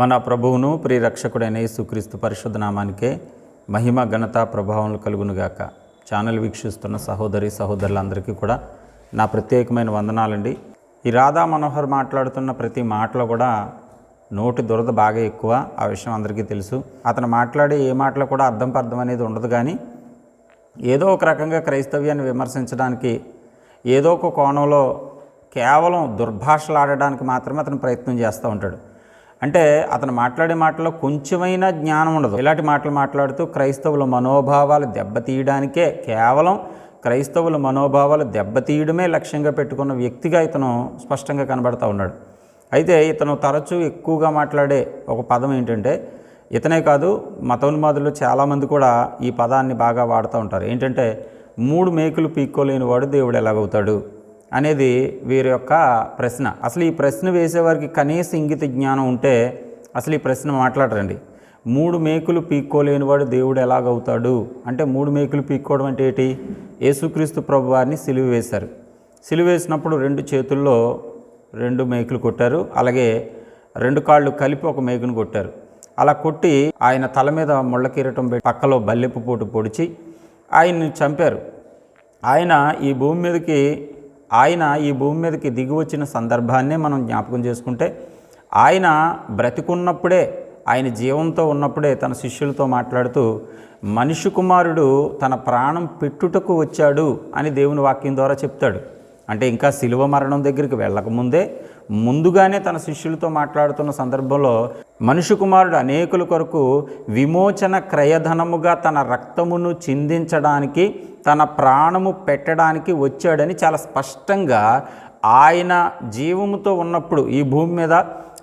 మన ప్రభువును ప్రియరక్షకుడైన యేసుక్రీస్తు పరిశుద్ధ నామానికే మహిమ ఘనత ప్రభావం కలుగునుగాక. ఛానల్ వీక్షిస్తున్న సహోదరి సహోదరులందరికీ కూడా నా ప్రత్యేకమైన వందనాలండి. ఈ రాధా మనోహర్ మాట్లాడుతున్న ప్రతి మాటలో కూడా నోటి దురద బాగా ఎక్కువ ఆ విషయం అందరికీ తెలుసు. అతను మాట్లాడే ఏ మాటలో కూడా అర్థం పర్థం అనేది ఉండదు కానీ ఏదో ఒక రకంగా క్రైస్తవ్యాన్ని విమర్శించడానికి ఏదో ఒక కోణంలో కేవలం దుర్భాషలాడడానికి మాత్రమే అతను ప్రయత్నం చేస్తూ ఉంటాడు. అంటే అతను మాట్లాడే మాటలో కొంచెమైనా జ్ఞానం ఉండదు. ఇలాంటి మాటలు మాట్లాడుతూ క్రైస్తవుల మనోభావాలు దెబ్బతీయడానికే కేవలం క్రైస్తవుల మనోభావాలు దెబ్బతీయడమే లక్ష్యంగా పెట్టుకున్న వ్యక్తిగా ఇతను స్పష్టంగా కనబడతా ఉన్నాడు. అయితే ఇతను తరచూ ఎక్కువగా మాట్లాడే ఒక పదం ఏంటంటే ఇతనే కాదు మతోన్మాదులు చాలామంది కూడా ఈ పదాన్ని బాగా వాడుతూ ఉంటారు. ఏంటంటే మూడు మేకులు పీక్కోలేని వాడు దేవుడు ఎలాగవుతాడు? అనేది వీరి యొక్క ప్రశ్న. అసలు ఈ ప్రశ్న వేసేవారికి కనీస ఇంగిత జ్ఞానం ఉంటే అసలు ఈ ప్రశ్న మాట్లాడరండి. మూడు మేకులు పీక్కోలేనివాడు దేవుడు ఎలాగవుతాడు? అంటే మూడు మేకులు పీక్కోవడం అంటే ఏంటి? యేసుక్రీస్తు ప్రభు వారిని సిలువ వేశారు. సిలువ వేసినప్పుడు రెండు చేతుల్లో రెండు మేకులు కొట్టారు. అలాగే రెండు కాళ్ళు కలిపి ఒక మేకును కొట్టారు. అలా కొట్టి ఆయన తల మీద ముళ్ళ కిరీటం పెట్టి పక్కలో బల్లెపు పోటు పొడిచి ఆయన్ని చంపారు. ఆయన ఈ భూమి మీదకి ఆయన ఈ భూమి మీదకి దిగి వచ్చిన సందర్భాన్నే మనం జ్ఞాపకం చేసుకుంటే ఆయన బ్రతికున్నప్పుడే ఆయన జీవంతో ఉన్నప్పుడే తన శిష్యులతో మాట్లాడుతూ మనిషి కుమారుడు తన ప్రాణం పెట్టుటకు వచ్చాడు అని దేవుని వాక్యం ద్వారా చెప్తాడు. అంటే ఇంకా శిలువ మరణం దగ్గరికి వెళ్ళకముందే ముందుగానే తన శిష్యులతో మాట్లాడుతున్న సందర్భంలో మనుషు కుమారుడు అనేకుల కొరకు విమోచన క్రయధనముగా తన రక్తమును చిందించడానికి తన ప్రాణము పెట్టడానికి వచ్చాడని చాలా స్పష్టంగా ఆయన జీవముతో ఉన్నప్పుడు ఈ భూమి మీద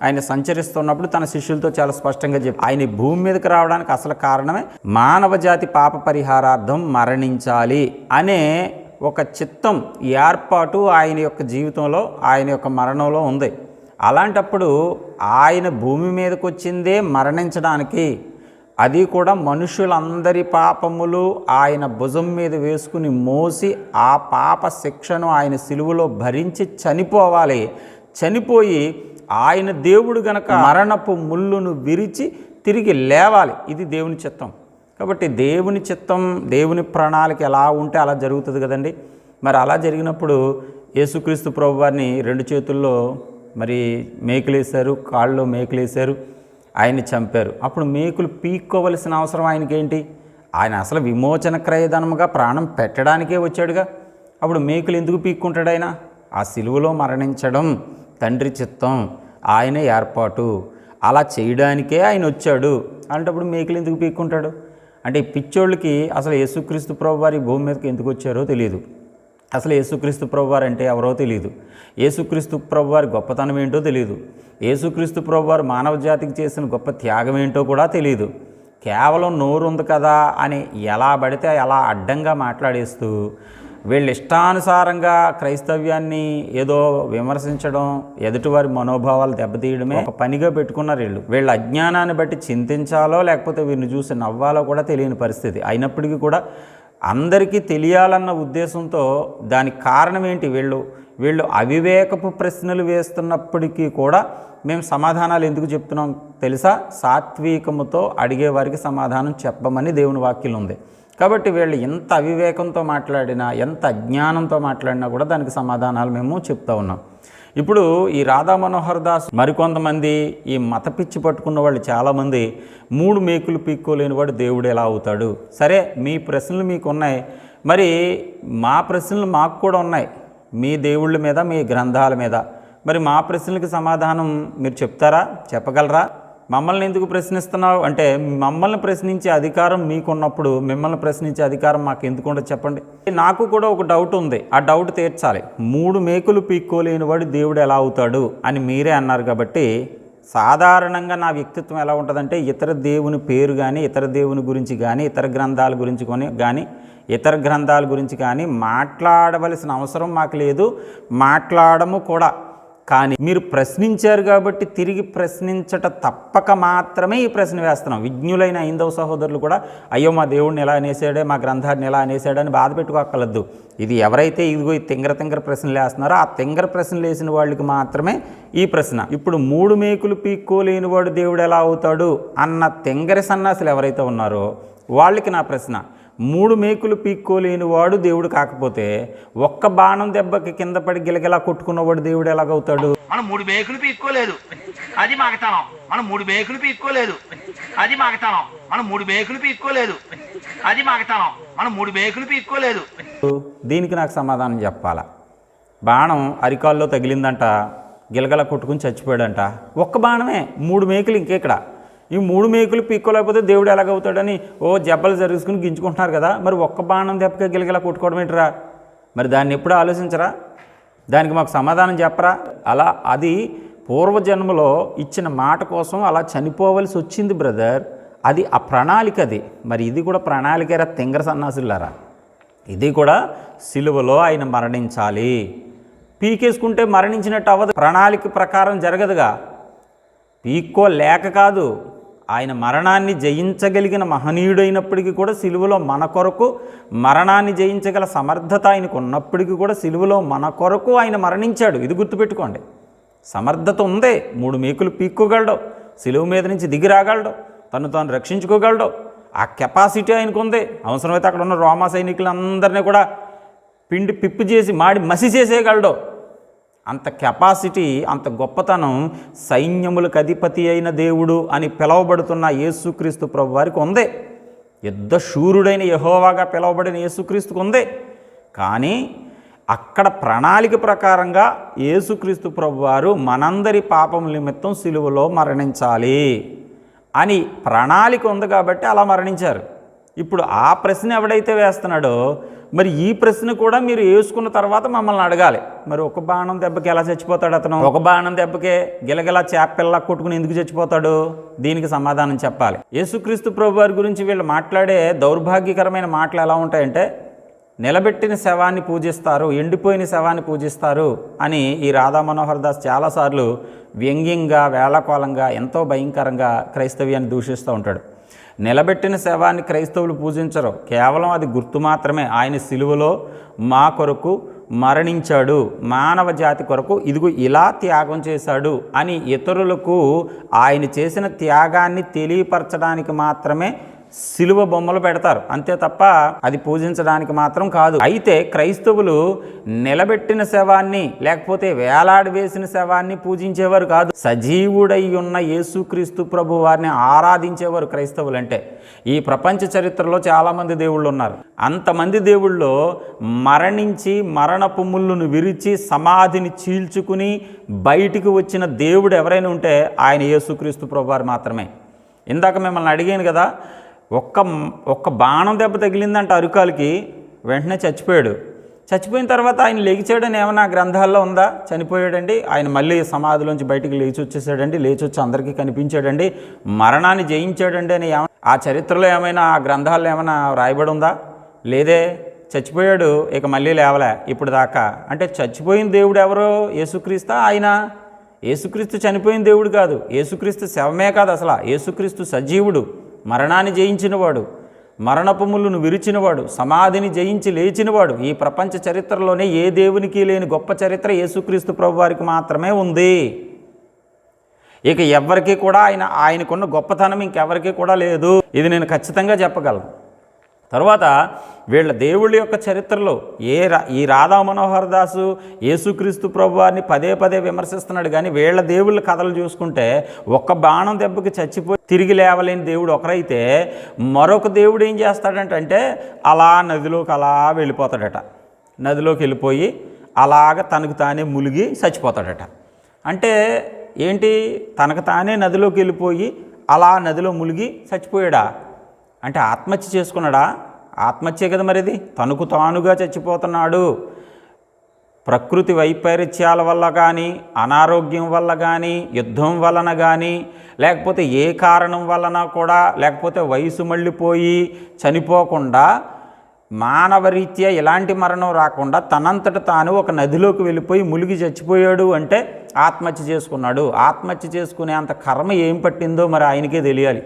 ఆయన సంచరిస్తున్నప్పుడు తన శిష్యులతో చాలా స్పష్టంగా చెప్పి ఆయన భూమి మీదకి రావడానికి అసలు కారణమే మానవ జాతి పాప పరిహారార్థం మరణించాలి అనే ఒక చిత్తం ఏర్పాటు ఆయన యొక్క జీవితంలో ఆయన యొక్క మరణంలో ఉంది. అలాంటప్పుడు ఆయన భూమి మీదకి వచ్చిందే మరణించడానికి. అది కూడా మనుషులందరి పాపములు ఆయన భుజం మీద వేసుకుని మోసి ఆ పాప శిక్షను ఆయన సిలువలో భరించి చనిపోవాలి. చనిపోయి ఆయన దేవుడు గనక మరణపు ముళ్ళును విరిచి తిరిగి లేవాలి. ఇది దేవుని చిత్తం. కాబట్టి దేవుని చిత్తం దేవుని ప్రణాళిక ఎలా ఉంటే అలా జరుగుతుంది కదండి. మరి అలా జరిగినప్పుడు యేసుక్రీస్తు ప్రభు వారిని రెండు చేతుల్లో మరి మేకులేశారు కాళ్ళు మేకులేశారు ఆయన్ని చంపారు. అప్పుడు మేకులు పీక్కోవలసిన అవసరం ఆయనకేంటి? ఆయన అసలు విమోచన క్రయధనముగా ప్రాణం పెట్టడానికే వచ్చాడుగా. అప్పుడు మేకులు ఎందుకు పీక్కుంటాడు ఆయన? ఆ సిలువలో మరణించడం తండ్రి చిత్తం ఆయన ఏర్పాటు. అలా చేయడానికే ఆయన వచ్చాడు. అలాంటప్పుడు మేకులు ఎందుకు పీక్కుంటాడు? అంటే పిచ్చోళ్ళకి అసలు యేసుక్రీస్తు ప్రభు వారి భూమి మీదకి ఎందుకు వచ్చారో తెలియదు. అసలు యేసుక్రీస్తు ప్రభువారు అంటే ఎవరో తెలియదు. యేసుక్రీస్తు ప్రభువారి గొప్పతనం ఏంటో తెలియదు. యేసుక్రీస్తు ప్రభువారు మానవ జాతికి చేసిన గొప్ప త్యాగం ఏంటో కూడా తెలియదు. కేవలం నోరు ఉంది కదా అని ఎలా పడితే అలా అడ్డంగా మాట్లాడేస్తూ వీళ్ళ ఇష్టానుసారంగా క్రైస్తవ్యాన్ని ఏదో విమర్శించడం ఎదుటివారి మనోభావాలు దెబ్బతీయడమే ఒక పనిగా పెట్టుకున్నారు వీళ్ళు. వీళ్ళ అజ్ఞానాన్ని బట్టి చింతించాలో లేకపోతే వీరిని చూసి నవ్వాలో కూడా తెలియని పరిస్థితి. అయినప్పటికీ కూడా అందరికీ తెలియాలన్న ఉద్దేశంతో దానికి కారణం ఏంటి వీళ్ళు? వీళ్ళు అవివేకపు ప్రశ్నలు వేస్తున్నప్పటికీ కూడా మేము సమాధానాలు ఎందుకు చెప్తున్నాం తెలుసా? సాత్వికముతో అడిగే వారికి సమాధానం చెప్పమని దేవుని వాక్యం ఉంది. కాబట్టి వీళ్ళు ఎంత అవివేకంతో మాట్లాడినా ఎంత అజ్ఞానంతో మాట్లాడినా కూడా దానికి సమాధానాలు మేము చెప్తా ఉన్నాం. ఇప్పుడు ఈ రాధా మనోహర్ దాస్ మరికొంతమంది ఈ మత పిచ్చి పట్టుకున్న వాళ్ళు చాలామంది మూడు మేకులు పీక్కోలేనివాడు దేవుడు ఎలా అవుతాడు? సరే మీ ప్రశ్నలు మీకు ఉన్నాయి. మరి మా ప్రశ్నలు మాకు కూడా ఉన్నాయి. మీ దేవుళ్ళ మీద మీ గ్రంథాల మీద. మరి మా ప్రశ్నలకు సమాధానం మీరు చెప్తారా? చెప్పగలరా? మమ్మల్ని ఎందుకు ప్రశ్నిస్తున్నావు? అంటే మమ్మల్ని ప్రశ్నించే అధికారం మీకున్నప్పుడు మిమ్మల్ని ప్రశ్నించే అధికారం మాకు ఎందుకు చెప్పండి. నాకు కూడా ఒక డౌట్ ఉంది. ఆ డౌట్ తీర్చాలి. మూడు మేకులు పీక్కోలేని వాడు దేవుడు ఎలా అవుతాడు అని మీరే అన్నారు కాబట్టి సాధారణంగా నా వ్యక్తిత్వం ఎలా ఉంటుందంటే ఇతర దేవుని పేరు కానీ ఇతర దేవుని గురించి కానీ ఇతర గ్రంథాల గురించి కొని కానీ ఇతర గ్రంథాల గురించి కానీ మాట్లాడవలసిన అవసరం మాకు లేదు. మాట్లాడము కూడా కానీ మీరు ప్రశ్నించారు కాబట్టి తిరిగి ప్రశ్నించట తప్పక మాత్రమే ఈ ప్రశ్న వేస్తున్నాం. విజ్ఞులైన ఐందవ సహోదరులు కూడా అయ్యో మా దేవుడిని ఎలా అనేసాడే మా గ్రంథాన్ని ఎలా అనేసాడని బాధ పెట్టుకోక్కర్లేదు. ఇది ఎవరైతే ఇదిగో ఈ తింగర తింగర ప్రశ్నలు వేస్తున్నారో ఆ తింగర ప్రశ్నలు వేసిన వాళ్ళకి మాత్రమే ఈ ప్రశ్న. ఇప్పుడు మూడు మేకులు పీక్కోలేని వాడు దేవుడు ఎలా అవుతాడు? అన్న తింగర సన్నాసులు ఎవరైతే ఉన్నారో వాళ్ళకి నా ప్రశ్న. మూడు మేకులు పీక్కోలేని వాడు దేవుడు కాకపోతే ఒక్క బాణం దెబ్బకి కింద పడి గిలగిలా కొట్టుకున్నవాడు దేవుడు ఎలాగవుతాడు? మనం మూడు బేకులు పీక్కోలేదు. అది మాగతానం మనం మూడు బేకులు పీక్కోలేదు. అది మాగతానం మనం మూడు బేకులు పీక్కోలేదు. అది మాగతానం మనం మూడు బేకులు పీక్కోలేదు. దీనికి నాకు సమాధానం చెప్పాలా? బాణం అరికాల్లో తగిలిందంట గిలగల కొట్టుకుని చచ్చిపోయాడంట. ఒక్క బాణమే మూడు మేకులు ఇంకెక్కడ ఈ మూడు మేకులు పీక్కోలేకపోతే దేవుడు ఎలాగవుతాడని ఓ జబ్బలు జరుగుకుని గింజుకుంటున్నారు కదా. మరి ఒక్క బాణం దెబ్బకే గిలగిలా కొట్టుకోవడం ఏంటరా? మరి దాన్ని ఎప్పుడు ఆలోచించరా? దానికి మాకు సమాధానం చెప్పరా? అలా అది పూర్వజన్మలో ఇచ్చిన మాట కోసం అలా చనిపోవలసి వచ్చింది బ్రదర్. అది ఆ ప్రణాళిక అది. మరి ఇది కూడా ప్రణాళికరా తింగర సన్నాసులారా? ఇది కూడా సిలువలో ఆయన మరణించాలి. పీకేసుకుంటే మరణించినట్టు అవ్వదు. ప్రణాళిక ప్రకారం జరగదుగా. పీక్కో లేక కాదు. ఆయన మరణాన్ని జయించగలిగిన మహనీయుడైనప్పటికీ కూడా సిలువలో మన కొరకు మరణాన్ని జయించగల సమర్థత ఆయనకు ఉన్నప్పటికీ కూడా సిలువలో మన కొరకు ఆయన మరణించాడు. ఇది గుర్తుపెట్టుకోండి. సమర్థత ఉందే. మూడు మేకులు పీక్కోగలడు. సిలువ మీద నుంచి దిగి రాగలడు. తను తాను రక్షించుకోగలడు. ఆ కెపాసిటీ ఆయనకు ఉంది. అవసరమైతే అక్కడ ఉన్న రోమా సైనికులందరినీ కూడా పిండి పిప్పి చేసి మాడి మసి చేసేయగలడు. అంత కెపాసిటీ అంత గొప్పతనం సైన్యములకు అధిపతి అయిన దేవుడు అని పిలువబడుతున్న యేసుక్రీస్తు ప్రభు వారికి ఉంది. యుద్ధ శూరుడైన యహోవాగా పిలువబడిన యేసుక్రీస్తుకు ఉందే. కానీ అక్కడ ప్రణాళిక ప్రకారంగా యేసుక్రీస్తు ప్రభు వారు మనందరి పాపం నిమిత్తం సిలువలో మరణించాలి అని ప్రణాళిక ఉంది కాబట్టి అలా మరణించారు. ఇప్పుడు ఆ ప్రశ్న ఎవడైతే వేస్తున్నాడో మరి ఈ ప్రశ్న కూడా మీరు వేసుకున్న తర్వాత మమ్మల్ని అడగాలి. మరి ఒక బాణం దెబ్బకి ఎలా చచ్చిపోతాడు అతను? ఒక బాణం దెబ్బకే గిలగిలా చేపల్లా కొట్టుకుని ఎందుకు చచ్చిపోతాడు? దీనికి సమాధానం చెప్పాలి. యేసుక్రీస్తు ప్రభు వారి గురించి వీళ్ళు మాట్లాడే దౌర్భాగ్యకరమైన మాటలు ఎలా ఉంటాయంటే నిలబెట్టిన శవాన్ని పూజిస్తారు ఎండిపోయిన శవాన్ని పూజిస్తారు అని ఈ రాధా మనోహర్ దాస్ చాలాసార్లు వ్యంగ్యంగా వేళకోళంగా ఎంతో భయంకరంగా క్రైస్తవ్యాన్ని దూషిస్తూ ఉంటాడు. నిలబెట్టిన శవాన్ని క్రైస్తవులు పూజించరు. కేవలం అది గుర్తు మాత్రమే. ఆయన సిలువలో మా కొరకు మరణించాడు. మానవ జాతి కొరకు ఇదిగో ఇలా త్యాగం చేశాడు అని ఇతరులకు ఆయన చేసిన త్యాగాన్ని తెలియపరచడానికి మాత్రమే సిలువ బొమ్మలు పెడతారు. అంతే తప్ప అది పూజించడానికి మాత్రం కాదు. అయితే క్రైస్తవులు నిలబెట్టిన శవాన్ని లేకపోతే వేలాడి వేసిన శవాన్ని పూజించేవారు కాదు. సజీవుడై ఉన్న యేసుక్రీస్తు ప్రభు వారిని ఆరాధించేవారు క్రైస్తవులు అంటే ఈ ప్రపంచ చరిత్రలో చాలామంది దేవుళ్ళు ఉన్నారు. అంతమంది దేవుళ్ళో మరణించి మరణపు ముళ్ళును విరిచి సమాధిని చీల్చుకుని బయటికి వచ్చిన దేవుడు ఎవరైనా ఉంటే ఆయన యేసుక్రీస్తు ప్రభు వారు మాత్రమే. ఇందాక మిమ్మల్ని అడిగాను కదా ఒక్క ఒక్క బాణం దెబ్బ తగిలిందంట అరుకాలకి వెంటనే చచ్చిపోయాడు. చచ్చిపోయిన తర్వాత ఆయన లేచాడని ఏమైనా గ్రంథాల్లో ఉందా? చనిపోయాడండి. ఆయన మళ్ళీ సమాధిలోంచి బయటికి లేచి వచ్చేసాడండి లేచి వచ్చి అందరికీ కనిపించాడండి. మరణాన్ని జయించాడండి అని ఆ చరిత్రలో ఏమైనా ఆ గ్రంథాల్లో ఏమైనా రాయబడి ఉందా? లేదే. చచ్చిపోయాడు. ఇక మళ్ళీ లేవలే. ఇప్పుడు దాకా. అంటే చచ్చిపోయిన దేవుడు ఎవరో? యేసుక్రీస్తా ఆయన. యేసుక్రీస్తు చనిపోయిన దేవుడు కాదు. యేసుక్రీస్తు శవమే కాదు అసలు. యేసుక్రీస్తు సజీవుడు. మరణాన్ని జయించినవాడు మరణపుములను విరిచినవాడు సమాధిని జయించి లేచినవాడు ఈ ప్రపంచ చరిత్రలోనే ఏ దేవునికి లేని గొప్ప చరిత్ర యేసుక్రీస్తు ప్రభు వారికి మాత్రమే ఉంది. ఇక ఎవరికి కూడా ఆయన ఆయనకున్న గొప్పతనం ఇంకెవరికి కూడా లేదు. ఇది నేను ఖచ్చితంగా చెప్పగలను. తర్వాత వీళ్ళ దేవుళ్ళ యొక్క చరిత్రలో ఏ రా ఈ రాధా మనోహర్ దాసు యేసుక్రీస్తు ప్రభు వారిని పదే పదే విమర్శిస్తున్నాడు. కానీ వీళ్ళ దేవుళ్ళ కథలు చూసుకుంటే ఒక్క బాణం దెబ్బకి చచ్చిపోయి తిరిగి లేవలేని దేవుడు ఒకరైతే మరొక దేవుడు ఏం చేస్తాడంటే అలా నదిలోకి అలా వెళ్ళిపోతాడట. నదిలోకి వెళ్ళిపోయి అలాగ తనకు తానే ములిగి చచ్చిపోతాడట. అంటే ఏంటి? తనకు తానే నదిలోకి వెళ్ళిపోయి అలా నదిలో ములిగి చచ్చిపోయాడా? అంటే ఆత్మహత్య చేసుకున్నాడా? ఆత్మహత్య కదా మరిది? తనకు తానుగా చచ్చిపోతున్నాడు. ప్రకృతి వైపరీత్యాల వల్ల కానీ అనారోగ్యం వల్ల కానీ యుద్ధం వలన కానీ లేకపోతే ఏ కారణం వలన కూడా లేకపోతే వయసు మళ్ళీపోయి చనిపోకుండా మానవరీత్యా ఎలాంటి మరణం రాకుండా తనంతట తాను ఒక నదిలోకి వెళ్ళిపోయి మునిగి చచ్చిపోయాడు అంటే ఆత్మహత్య చేసుకున్నాడు. ఆత్మహత్య చేసుకునే అంత కర్మ ఏం పట్టిందో మరి ఆయనకే తెలియాలి.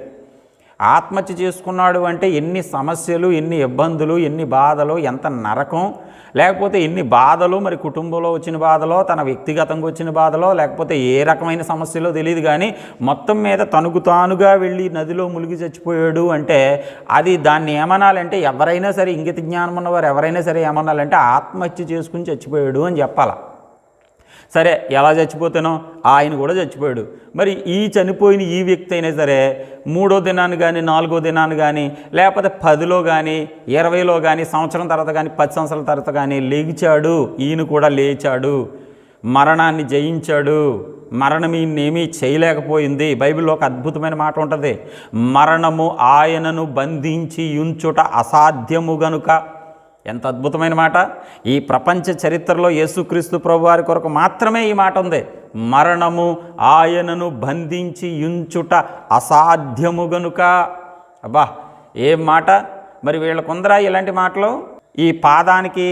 ఆత్మహత్య చేసుకున్నాడు అంటే ఎన్ని సమస్యలు ఎన్ని ఇబ్బందులు ఎన్ని బాధలు ఎంత నరకం. లేకపోతే ఎన్ని బాధలు మరి కుటుంబంలో వచ్చిన బాధలో తన వ్యక్తిగతంగా వచ్చిన బాధలో లేకపోతే ఏ రకమైన సమస్యలో తెలియదు కానీ మొత్తం మీద తనుకు తానుగా వెళ్ళి నదిలో మునిగి చచ్చిపోయాడు అంటే అది దాన్ని ఏమనాలంటే ఎవరైనా సరే ఇంగిత జ్ఞానం ఉన్నవారు ఎవరైనా సరే ఏమనాలంటే ఆత్మహత్య చేసుకుని చచ్చిపోయాడు అని చెప్పాలా. సరే ఎలా చచ్చిపోతానో ఆయన కూడా చచ్చిపోయాడు. మరి ఈ చనిపోయిన ఈ వ్యక్తి అయినా సరే మూడో దినాన్ని కానీ నాలుగో దినాన్ని కానీ లేకపోతే పదిలో కానీ ఇరవైలో కానీ సంవత్సరం తర్వాత కానీ పది సంవత్సరాల తర్వాత కానీ లేచాడు. ఈయన కూడా లేచాడు. మరణాన్ని జయించాడు. మరణం ఈయన్నేమీ చేయలేకపోయింది. బైబిల్లో ఒక అద్భుతమైన మాట ఉంటుంది. మరణము ఆయనను బంధించి ఉంచుట అసాధ్యము గనుక. ఎంత అద్భుతమైన మాట. ఈ ప్రపంచ చరిత్రలో యేసుక్రీస్తు ప్రభు వారి కొరకు మాత్రమే ఈ మాట ఉంది. మరణము ఆయనను బంధించి యుంచుట అసాధ్యము గనుక. అబ్బా ఏం మాట? మరి వీళ్ళకుందరా ఇలాంటి మాటలు? ఈ పాదానికి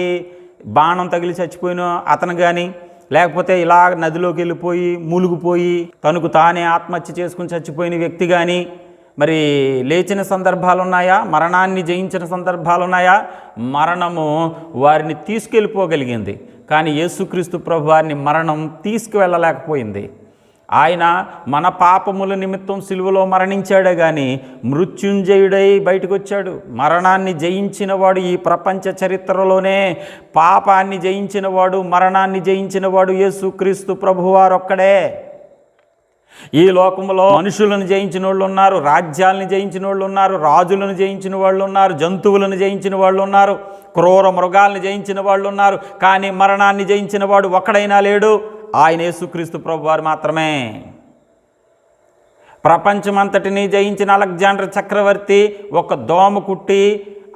బాణం తగిలి చచ్చిపోయిన అతను కానీ లేకపోతే ఇలా నదిలోకి వెళ్ళిపోయి మూలుగుపోయి తనకు తానే ఆత్మహత్య చేసుకుని చచ్చిపోయిన వ్యక్తి కానీ మరి లేచిన సందర్భాలు ఉన్నాయా మరణాన్ని జయించిన సందర్భాలు ఉన్నాయా మరణము వారిని తీసుకెళ్ళిపోగలిగింది. కానీ యేసుక్రీస్తు ప్రభు వారిని మరణం తీసుకువెళ్ళలేకపోయింది. ఆయన మన పాపముల నిమిత్తం సిలువలో మరణించాడే కానీ మృత్యుంజయుడై బయటకు వచ్చాడు మరణాన్ని జయించినవాడు ఈ ప్రపంచ చరిత్రలోనే పాపాన్ని జయించినవాడు మరణాన్ని జయించినవాడు యేసుక్రీస్తు ప్రభువారొక్కడే ఒక్కడే ఈ లోకంలో మనుషులను జయించిన వాళ్ళు ఉన్నారు రాజ్యాలను జయించిన వాళ్ళు ఉన్నారు రాజులను జయించిన వాళ్ళు ఉన్నారు జంతువులను జయించిన వాళ్ళు ఉన్నారు క్రూర మృగాలను జయించిన వాళ్ళు ఉన్నారు కానీ మరణాన్ని జయించిన వాడు ఒక్కడైనా లేడు ఆయన యేసుక్రీస్తు ప్రభువారు మాత్రమే. ప్రపంచమంతటిని జయించిన అలెగ్జాండర్ చక్రవర్తి ఒక దోమ కుట్టి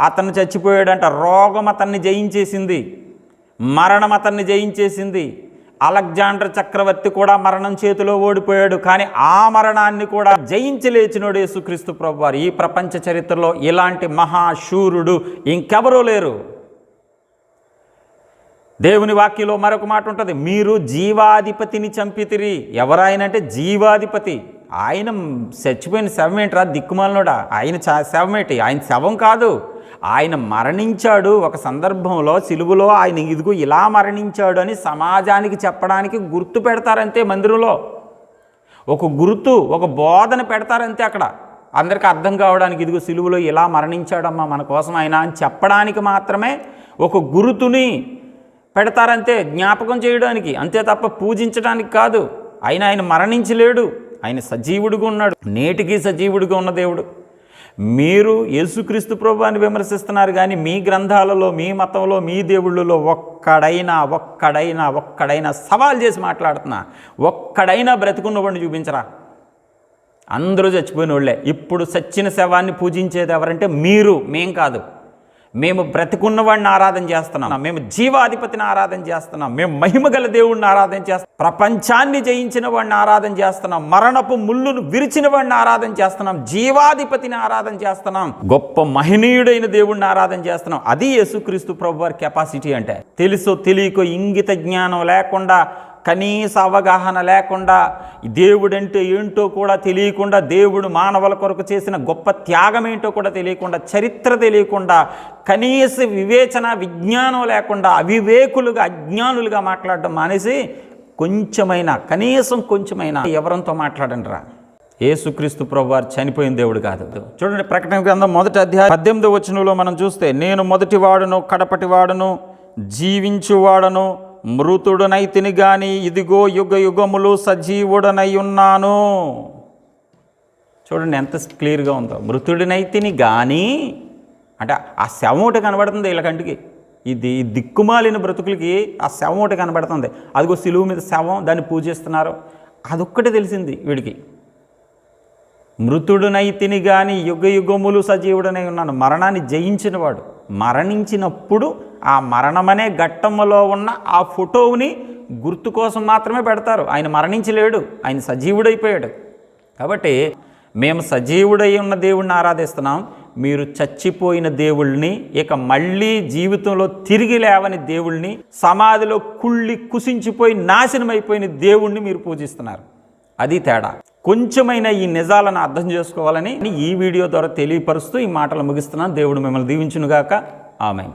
అతను చచ్చిపోయాడంట రోగం అతన్ని జయించేసింది మరణం అతన్ని జయించేసింది అలెగ్జాండర్ చక్రవర్తి కూడా మరణం చేతిలో ఓడిపోయాడు. కానీ ఆ మరణాన్ని కూడా జయించి లేచినోడు యేసుక్రీస్తు ప్రభువారు. ఈ ప్రపంచ చరిత్రలో ఇలాంటి మహాశూరుడు ఇంకెవరూ లేరు. దేవుని వాక్యంలో మరొక మాట ఉంటుంది. మీరు జీవాధిపతిని చంపితిరి. ఎవరాయనంటే జీవాధిపతి. ఆయన చచ్చిపోయిన శవం ఏంట్రా దిక్కుమాలనోడా? ఆయన చ- శవమేంటి ఆయన శవం కాదు. ఆయన మరణించాడు ఒక సందర్భంలో సిలువులో ఆయన ఇదిగో ఇలా మరణించాడు అని సమాజానికి చెప్పడానికి గుర్తు పెడతారంతే మందిరంలో. ఒక గుర్తు ఒక బోధన పెడతారంతే అక్కడ. అందరికీ అర్థం కావడానికి ఇదిగో సిలువులో ఇలా మరణించాడమ్మా మన కోసం ఆయన అని చెప్పడానికి మాత్రమే ఒక గురుతుని పెడతారంతే జ్ఞాపకం చేయడానికి. అంతే తప్ప పూజించడానికి కాదు. ఆయన ఆయన మరణించలేడు. ఆయన సజీవుడిగా ఉన్నాడు. నేటికి సజీవుడిగా ఉన్న దేవుడు. మీరు యేసుక్రీస్తు ప్రభువాన్ని విమర్శిస్తున్నారు కానీ మీ గ్రంథాలలో మీ మతంలో మీ దేవుళ్ళలో ఒక్కడైనా ఒక్కడైనా ఒక్కడైనా సవాల్ చేసి మాట్లాడుతున్నా. ఒక్కడైనా బ్రతుకున్నవాడిని చూపించరా? అందరూ చచ్చిపోయిన వాళ్ళే ఇప్పుడు సచ్చిన శవాన్ని పూజించేది ఎవరంటే మీరు మేం కాదు. మేము బ్రతికున్నవాడిని ఆరాధన చేస్తున్నాం. మేము జీవాధిపతిని ఆరాధన చేస్తున్నాం. మేము మహిమగల దేవుణ్ణి ఆరాధన చేస్తున్నాం. ప్రపంచాన్ని జయించిన వాడిని ఆరాధన చేస్తున్నాం. మరణపు ముళ్ళును విరిచిన వాడిని ఆరాధన చేస్తున్నాం. జీవాధిపతిని ఆరాధన చేస్తున్నాం. గొప్ప మహనీయుడైన దేవుణ్ణి ఆరాధన చేస్తున్నాం. అది యేసుక్రీస్తు ప్రభు వారి కెపాసిటీ అంటే. తెలుసో తెలియకో ఇంగిత జ్ఞానం లేకుండా కనీస అవగాహన లేకుండా దేవుడంటే ఏంటో కూడా తెలియకుండా దేవుడు మానవుల కొరకు చేసిన గొప్ప త్యాగం ఏంటో కూడా తెలియకుండా చరిత్ర తెలియకుండా కనీస వివేచన విజ్ఞానం లేకుండా అవివేకులుగా అజ్ఞానులుగా మాట్లాడడం మానేసి కొంచెమైనా కనీసం కొంచెమైనా ఎవరంతో మాట్లాడండి రా ఏసుక్రీస్తు ప్రభువారు చనిపోయిన దేవుడు కాదు. చూడండి ప్రకటన గ్రంథం మొదటి అధ్యాయం పద్దెనిమిది వచనంలో మనం చూస్తే నేను మొదటి వాడను కడపటి వాడును జీవించువాడను గాని ఇదిగో యుగ యుగములు సజీవుడనై ఉన్నాను. చూడండి ఎంత క్లియర్గా ఉందో. మృతుడినైతిని కానీ అంటే ఆ శవం ఒకటి కనబడుతుంది వీళ్ళ కంటికి. ఇది దిక్కుమాలిన బ్రతుకులకి ఆ శవం ఒకటి కనబడుతుంది. అదిగో సిలువు మీద శవం దాన్ని పూజిస్తున్నారు. అదొక్కటే తెలిసింది వీడికి. మృతుడునైతిని గాని యుగ యుగములు సజీవుడనై ఉన్నాను. మరణాన్ని జయించినవాడు. మరణించినప్పుడు ఆ మరణమనే ఘట్టములో ఉన్న ఆ ఫోటోని గుర్తు కోసం మాత్రమే పెడతారు. ఆయన మరణించలేడు. ఆయన సజీవుడైపోయాడు. కాబట్టి మేము సజీవుడై ఉన్న దేవుణ్ణి ఆరాధిస్తున్నాం. మీరు చచ్చిపోయిన దేవుళ్ళని ఇక మళ్ళీ జీవితంలో తిరిగి లేవని దేవుళ్ళని సమాధిలో కుళ్ళి కుసించిపోయి నాశనమైపోయిన దేవుణ్ణి మీరు పూజిస్తున్నారు. అది తేడా. కొంచెమైన ఈ నిజాలను అర్థం చేసుకోవాలని ఈ వీడియో ద్వారా తెలియపరుస్తూ ఈ మాటలు ముగిస్తున్నాను. దేవుడు మిమ్మల్ని దీవించునుగాక. ఆమె